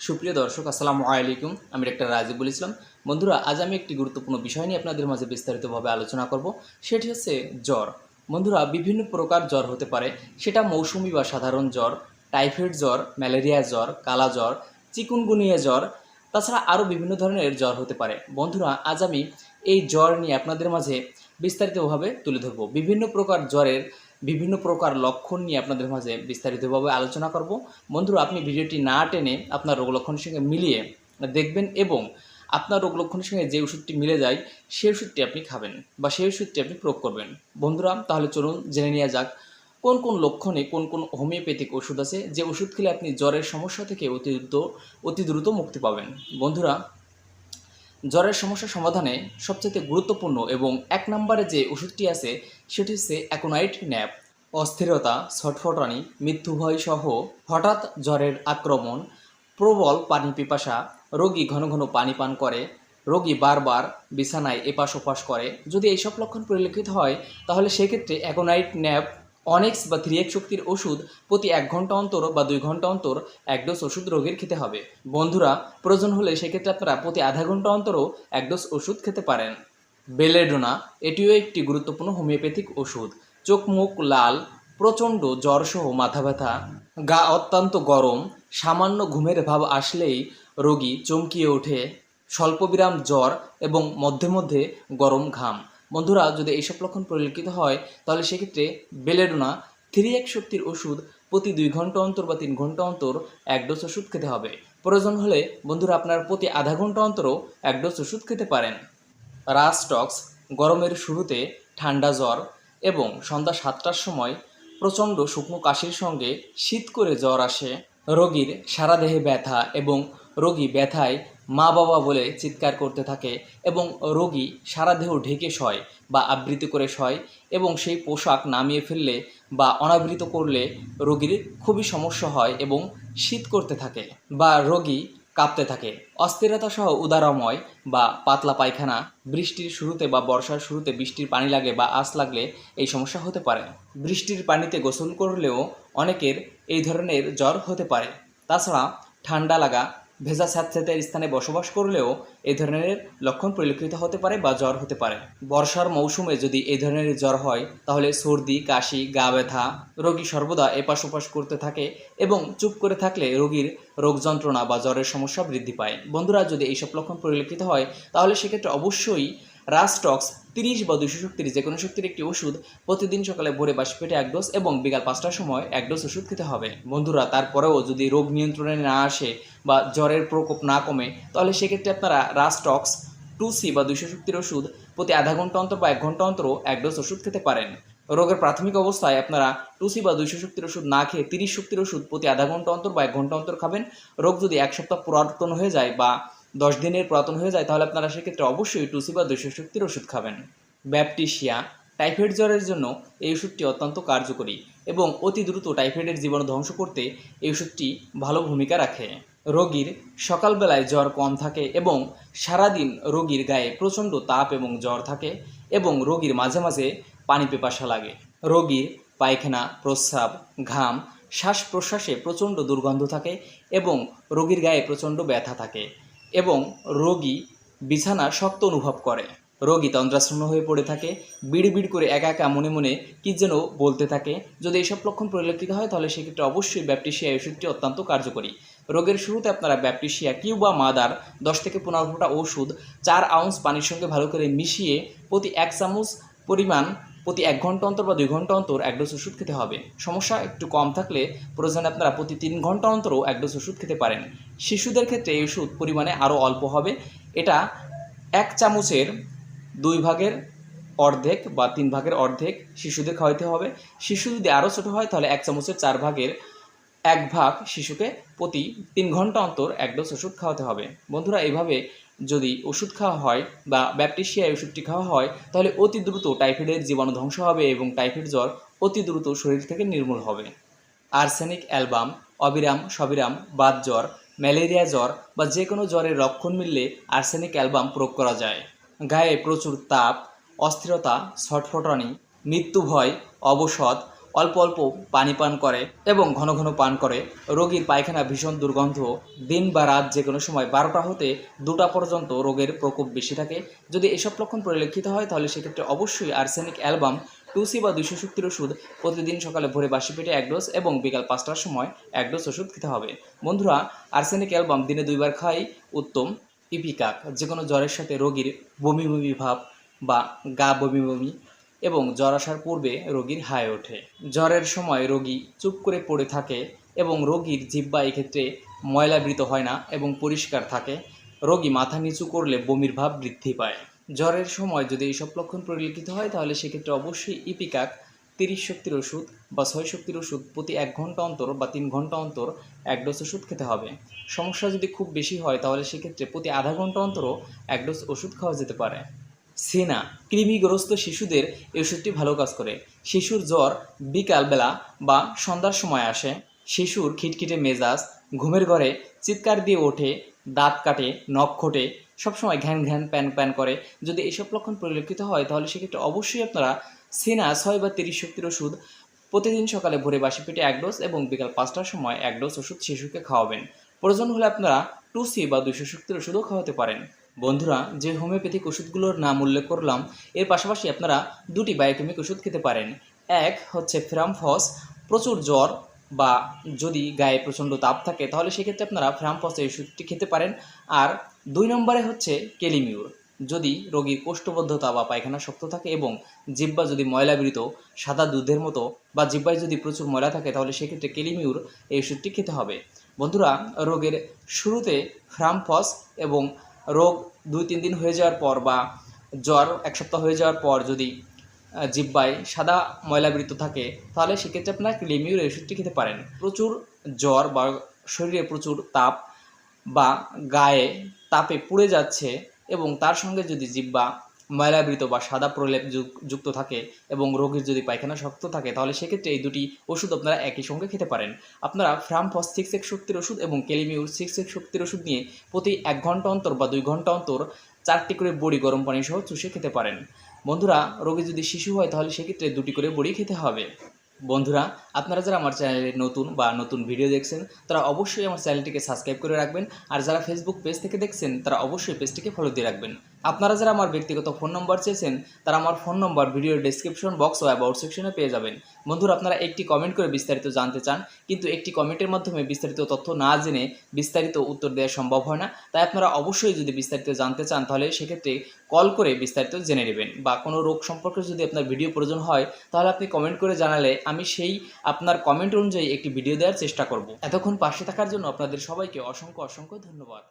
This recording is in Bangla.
সুপ্রিয় দর্শক, আসসালামু আলাইকুম। আমি ডাক্তার রাজিবুল ইসলাম। বন্ধুরা, আজ আমি একটি গুরুত্বপূর্ণ বিষয় নিয়ে আপনাদের মাঝে বিস্তারিতভাবে আলোচনা করব। সেটি হচ্ছে জ্বর। বন্ধুরা, বিভিন্ন প্রকার জ্বর হতে পারে। সেটা মৌসুমি বা সাধারণ জ্বর, টাইফয়েড জ্বর, ম্যালেরিয়া জ্বর, কালা জ্বর, চিকুনগুনিয়া জ্বর, তাছাড়া আরও বিভিন্ন ধরনের জ্বর হতে পারে। বন্ধুরা, আজ আমি এই জ্বর নিয়ে আপনাদের মাঝে বিস্তারিতভাবে তুলে ধরব। বিভিন্ন প্রকার জ্বরের বিভিন্ন প্রকার লক্ষণ নিয়ে আপনাদের মাঝে বিস্তারিতভাবে আলোচনা করব। বন্ধুরা, আপনি ভিডিওটি না টেনে আপনার রোগ লক্ষণের সঙ্গে মিলিয়ে দেখবেন এবং আপনার রোগ লক্ষণের সঙ্গে যে ওষুধটি মিলে যায়, সেই ওষুধটি আপনি খাবেন বা সেই ওষুধটি আপনি প্রয়োগ করবেন। বন্ধুরা, তাহলে চলুন জেনে নেওয়া যাক কোন কোন লক্ষণে কোন কোন হোমিওপ্যাথিক ওষুধ আছে যে ওষুধ খেলে আপনি জ্বরের সমস্যা থেকে অতি দ্রুত অতি দ্রুত মুক্তি পাবেন। বন্ধুরা, জ্বরের সমস্যা সমাধানে সবচেয়ে গুরুত্বপূর্ণ এবং এক নম্বরে যে ওষুধটি আছে, সেটি হচ্ছে অ্যাকোনাইট ন্যাপ। অস্থিরতা, ছটফটানি, মৃত্যু ভয় সহ হঠাৎ জ্বরের আক্রমণ, প্রবল পানি পিপাসা, রোগী ঘন ঘন পানি পান করে, রোগী বারবার বিছানায় এপাশ ওপাশ করে। যদি এইসব লক্ষণ পরিলক্ষিত হয়, তাহলে সেক্ষেত্রে অ্যাকোনাইট ন্যাপ, অনেক্স বা থ্রি এক শক্তির ওষুধ প্রতি এক ঘণ্টা অন্তর বা দুই ঘণ্টা অন্তর এক ডোজ ওষুধ রোগীর খেতে হবে। বন্ধুরা, প্রয়োজন হলে সেক্ষেত্রে আপনারা প্রতি আধা ঘণ্টা অন্তরও এক ডোজ ওষুধ খেতে পারেন। বেলেডোনা, এটিও একটি গুরুত্বপূর্ণ হোমিওপ্যাথিক ওষুধ। চোখ মুখ লাল, প্রচণ্ড জ্বরসহ মাথা ব্যথা গা অত্যন্ত গরম, সামান্য ঘুমের ভাব আসলেই রোগী চমকিয়ে ওঠে। স্বল্পবিরাম জ্বর এবং মধ্যে মধ্যে গরম ঘাম। বন্ধুরা, যদি এইসব লক্ষণ পরিলক্ষিত হয়, তাহলে সেক্ষেত্রে বেলেডোনা, থ্রি এক শক্তির ওষুধ প্রতি দুই ঘণ্টা অন্তর বা তিন ঘণ্টা অন্তর এক ডোজ ওষুধ খেতে হবে। প্রয়োজন হলে বন্ধুরা, আপনার প্রতি আধা ঘণ্টা অন্তরও এক ডোজ ওষুধ খেতে পারেন। রাস্টক্স গরমের শুরুতে ঠান্ডা জ্বর এবং সন্ধ্যা সাতটার সময় প্রচণ্ড শুকনো কাশির সঙ্গে শীত করে জ্বর আসে। রোগীর সারা দেহে ব্যথা এবং রোগী ব্যথায় মা বাবা বলে চিৎকার করতে থাকে এবং রোগী সারা দেহ ঢেকে শয় বা আবৃত করে শয় এবং সেই পোশাক নামিয়ে ফেললে বা অনাবৃত করলে রোগীর খুবই সমস্যা হয় এবং শীত করতে থাকে বা রোগী কাঁপতে থাকে। অস্থিরতা সহ উদারময় বা পাতলা পায়খানা, বৃষ্টির শুরুতে বা বর্ষার শুরুতে বৃষ্টির পানি লাগে বা আঁচ লাগলে এই সমস্যা হতে পারে। বৃষ্টির পানিতে গোসল করলেও অনেকের এই ধরনের জ্বর হতে পারে। তাছাড়া ঠান্ডা লাগা ভেজা স্যাঁতস্যাঁতের স্থানে বসবাস করলেও এই ধরনের লক্ষণ পরিলক্ষিত হতে পারে বা জ্বর হতে পারে। বর্ষার মৌসুমে যদি এই ধরনের জ্বর হয়, তাহলে সর্দি, কাশি, গা ব্যথা রোগী সর্বদা এপাশ ওপাশ করতে থাকে এবং চুপ করে থাকলে রোগীর রোগ যন্ত্রণা বা জ্বরের সমস্যা বৃদ্ধি পায়। বন্ধুরা, যদি এইসব লক্ষণ পরিলক্ষিত হয়, তাহলে সেক্ষেত্রে অবশ্যই রাস্টক্স তিরিশ বা দুশো শক্তির যে কোনো শক্তির একটি ওষুধ প্রতিদিন সকালে ভোরে বাস পেটে এক ডোজ এবং বিকাল পাঁচটার সময় এক ডোজ ওষুধ খেতে হবে। বন্ধুরা, তারপরেও যদি রোগ নিয়ন্ত্রণে না আসে বা জ্বরের প্রকোপ না কমে, তাহলে সেক্ষেত্রে আপনারা রাস্টক্স টু সি বা দুশো শক্তির ওষুধ প্রতি আধা ঘণ্টা অন্তর বা এক ঘণ্টা অন্তরও এক ডোজ ওষুধ খেতে পারেন। রোগের প্রাথমিক অবস্থায় আপনারা টুসি বা দুইশো শক্তির ওষুধ না খেয়ে তিরিশ শক্তির ওষুধ প্রতি আধা ঘণ্টা অন্তর বা এক ঘণ্টা অন্তর খাবেন। রোগ যদি এক সপ্তাহ পুরাতন হয়ে যায় বা দশ দিনের পুরাতন হয়ে যায়, তাহলে আপনারা সেক্ষেত্রে অবশ্যই টুসি বা দুইশো শক্তির ওষুধ খাবেন। ব্যাপটিশিয়া, টাইফয়েড জ্বরের জন্য এই ওষুধটি অত্যন্ত কার্যকরী এবং অতি দ্রুত টাইফয়েডের জীবন ধ্বংস করতে এই ওষুধটি ভালো ভূমিকা রাখে। রোগীর সকালবেলায় জ্বর কম থাকে এবং সারাদিন রোগীর গায়ে প্রচণ্ড তাপ এবং জ্বর থাকে এবং রোগীর মাঝে মাঝে পানি পেপাসা লাগে। রোগীর পায়খানা, প্রস্রাব, ঘাম, শ্বাস প্রশ্বাসে প্রচণ্ড দুর্গন্ধ থাকে এবং রোগীর গায়ে প্রচণ্ড ব্যথা থাকে। এবং রোগী বিছানা শক্ত অনুভব করে। রোগী তন্দ্রাশূন্য হয়ে পড়ে থাকে বিড় বিড় করে একা একা মনে মনে কী যেন বলতে থাকে। যদি এইসব লক্ষণ পরিলক্ষিত হয়, তাহলে সেক্ষেত্রে অবশ্যই ব্যাপটিসিয়া ওষুধটি অত্যন্ত কার্যকরী। রোগের শুরুতে আপনারা ব্যাপটিসিয়া কিউবা, মাদার, দশ থেকে পনেরো ফোঁটা ওষুধ, চার আউন্স পানির সঙ্গে ভালো করে মিশিয়ে প্রতি এক চামচ পরিমাণ প্রতি এক ঘণ্টা অন্তর বা দুই ঘণ্টা অন্তর এক ডোজ ওষুধ খেতে হবে। সমস্যা একটু কম থাকলে প্রয়োজনে আপনারা প্রতি তিন ঘণ্টা অন্তরও এক ডোজ ওষুধ খেতে পারেন। শিশুদের ক্ষেত্রে এই ওষুধ পরিমাণে আরও অল্প হবে। এটা এক চামচের দুই ভাগের অর্ধেক বা তিন ভাগের অর্ধেক শিশুদের খাওয়াইতে হবে। শিশু যদি আরও ছোটো হয় তাহলে এক চামচের চার ভাগের এক ভাগ শিশুকে প্রতি তিন ঘণ্টা অন্তর এক ডোজ ওষুধ খাওয়াতে হবে। বন্ধুরা, এভাবে যদি ওষুধ খাওয়া হয় বা ব্যাপটিসিয়া ওষুধটি খাওয়া হয়, তাহলে অতি দ্রুত টাইফয়েডের জীবাণু ধ্বংস হবে এবং টাইফয়েড জ্বর অতি দ্রুত শরীর থেকে নির্মূল হবে। আর্সেনিক অ্যালবাম, অবিরাম, সবিরাম, বাত জ্বর, ম্যালেরিয়া জ্বর বা যে কোনো জ্বরের লক্ষণ মিললে আর্সেনিক অ্যালবাম প্রয়োগ করা যায়। গায়ে প্রচুর তাপ, অস্থিরতা, ছটফটানি, মৃত্যু ভয়, অবসাদ অল্প অল্প পানি পান করে এবং ঘন ঘন পান করে। রোগীর পায়খানা ভীষণ দুর্গন্ধ। দিন বা রাত যে কোনো সময় বারোটা হতে দুটা পর্যন্ত রোগের প্রকোপ বেশি থাকে। যদি এসব লক্ষণ পরিলক্ষিত হয়, তাহলে সেক্ষেত্রে অবশ্যই আর্সেনিক অ্যালবাম টুসি বা দুইশো শক্তির ওষুধ প্রতিদিন সকালে ভোরে বাসি পেটে এক ডোজ এবং বিকাল পাঁচটার সময় এক ডোজ ওষুধ খেতে হবে। বন্ধুরা, আর্সেনিক অ্যালবাম দিনে দুইবার খাই উত্তম। ইপিকাক যে কোনো জ্বরের সাথে রোগীর বমি বমি ভাব বা গা বমি বমি এবং জ্বর আসার পূর্বে রোগীর হায় ওঠে। জ্বরের সময় রোগী চুপ করে পড়ে থাকে এবং রোগীর জিব্বা এক্ষেত্রে ময়লাবৃত হয় না এবং পরিষ্কার থাকে। রোগী মাথা নিচু করলে বমির ভাব বৃদ্ধি পায়। জ্বরের সময় যদি এইসব লক্ষণ পরিলক্ষিত হয়, তাহলে সেক্ষেত্রে অবশ্যই ইপিকাক, তিরিশ শক্তির ওষুধ বা ছয় শক্তির ওষুধ প্রতি এক ঘণ্টা অন্তর বা তিন ঘণ্টা অন্তর এক ডোজ ওষুধ খেতে হবে। সমস্যা যদি খুব বেশি হয়, তাহলে সেক্ষেত্রে প্রতি আধা ঘণ্টা অন্তরও এক ডোজ ওষুধ খাওয়া যেতে পারে। সিনা, কৃমিগ্রস্ত শিশুদের এই ওষুধটি ভালো কাজ করে। শিশুর জ্বর বিকালবেলা বা সন্ধ্যার সময় আসে। শিশুর খিটখিটে মেজাজ, ঘুমের ঘরে চিৎকার দিয়ে ওঠে, দাঁত কাটে, নখ খোটে, সবসময় ঘ্যান ঘ্যান, প্যান প্যান করে। যদি এসব লক্ষণ পরিলক্ষিত হয়, তাহলে সেক্ষেত্রে অবশ্যই আপনারা সিনা ছয় বা তিরিশ শক্তির ওষুধ প্রতিদিন সকালে ভোরে বাসি পেটে এক ডোজ এবং বিকাল পাঁচটার সময় এক ডোজ ওষুধ শিশুকে খাওয়াবেন। প্রয়োজন হলে আপনারা টু সি বা দুইশো শক্তির ওষুধও খাওয়াতে পারেন। বন্ধুরা, যে হোমিওপ্যাথিক ওষুধগুলোর নাম উল্লেখ করলাম, এর পাশাপাশি আপনারা দুটি বায়োকেমিক ওষুধ খেতে পারেন। এক হচ্ছে ফ্রামফস, প্রচুর জ্বর বা যদি গায়ে প্রচণ্ড তাপ থাকে, তাহলে সেক্ষেত্রে আপনারা ফ্রামফস এই ওষুধটি খেতে পারেন। আর দুই নম্বরে হচ্ছে কেলিমিউর। যদি রোগীর কোষ্ঠবদ্ধতা বা পায়খানা শক্ত থাকে এবং জিব্বা যদি ময়লাবৃত, সাদা দুধের মতো বা জিব্বায় যদি প্রচুর ময়লা থাকে, তাহলে সেক্ষেত্রে কেলিমিউর এই ওষুধটি খেতে হবে। বন্ধুরা, রোগের শুরুতে ফ্রামফস এবং রোগ দুই তিন দিন হয়ে যাওয়ার পর বা জ্বর এক সপ্তাহ হয়ে যাওয়ার পর যদি জিব্বায় সাদা ময়লাবৃত থাকে, তাহলে সেক্ষেত্রে আপনার ক্লিমিউর ওষুধটি খেতে পারেন। প্রচুর জ্বর বা শরীরে প্রচুর তাপ বা গায়ে তাপে পুড়ে যাচ্ছে এবং তার সঙ্গে যদি জিব্বা ময়লাবৃত বা সাদা প্রলেপ যুক- যুক্ত থাকে এবং রোগীর যদি পায়খানা শক্ত থাকে, তাহলে সেক্ষেত্রে এই দুটি ওষুধ আপনারা একই সঙ্গে খেতে পারেন। আপনারা ফ্রামফস সিক্স এক শক্তির ওষুধ এবং কেলিমিউর সিক্স এক শক্তির ওষুধ নিয়ে প্রতি এক ঘণ্টা অন্তর বা দুই ঘণ্টা অন্তর চারটি করে বড়ি গরম পানি সহ চুষে খেতে পারেন। বন্ধুরা, রোগী যদি শিশু হয়, তাহলে সেক্ষেত্রে দুটি করে বড়ি খেতে হবে। বন্ধুরা, আপনারা যারা আমার চ্যানেলে নতুন বা নতুন ভিডিও দেখছেন, তারা অবশ্যই আমার চ্যানেলটিকে সাবস্ক্রাইব করে রাখবেন। আর যারা ফেসবুক পেজ থেকে দেখছেন, তারা অবশ্যই পেজটিকে ফলো দিয়ে রাখবেন। আপনারা যারা আমার ব্যক্তিগত ফোন নম্বর চেয়েছেন, তারা আমার ফোন নম্বর ভিডিওর ডেসক্রিপশন বক্স ও অ্যাবাউট সেকশনে পেয়ে যাবেন। বন্ধুরা, আপনারা একটি কমেন্ট করে বিস্তারিত জানতে চান, কিন্তু একটি কমেন্টের মাধ্যমে বিস্তারিত তথ্য না জেনে বিস্তারিত উত্তর দেওয়া সম্ভব হয় না, তাই আপনারা অবশ্যই যদি বিস্তারিত জানতে চান, তাহলে সেক্ষেত্রে কল করে বিস্তারিত জেনে নেবেন বা কোনো রোগ সম্পর্কে যদি আপনার ভিডিও প্রয়োজন হয়, তাহলে আপনি কমেন্ট করে জানালে আমি সেই আপনার কমেন্ট অনুযায়ী একটি ভিডিও দেওয়ার চেষ্টা করব। এতক্ষণ পাশে থাকার জন্য আপনাদের সবাইকে অসংখ্য অসংখ্য ধন্যবাদ।